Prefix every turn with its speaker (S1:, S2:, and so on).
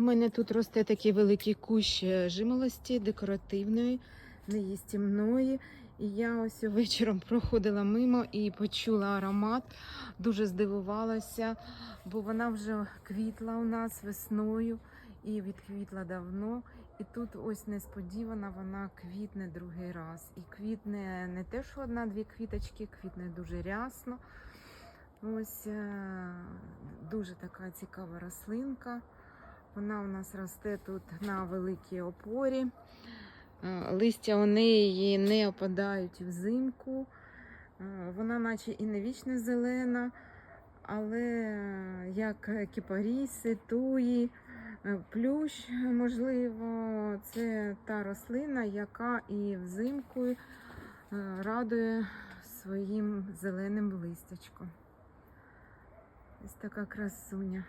S1: У мене тут росте такий великий кущ е, жимолості, декоративної, неїстівної. І я ось вечором проходила мимо і почула аромат. Дуже здивувалася, бо вона вже квітла у нас весною і відквітла давно. І тут ось несподівано вона квітне другий раз. І квітне не те, що одна-дві квіточки, квітне дуже рясно. Ось е, дуже така цікава рослинка. Вона у нас росте тут на великій опорі. Е, Листя у неї не опадають взимку. Е, Вона наче і не вічно зелена, але е, як кіпаріси, туї, плющ, можливо, це та рослина, яка і взимку радує своїм зеленим листячком. Ось така красуня.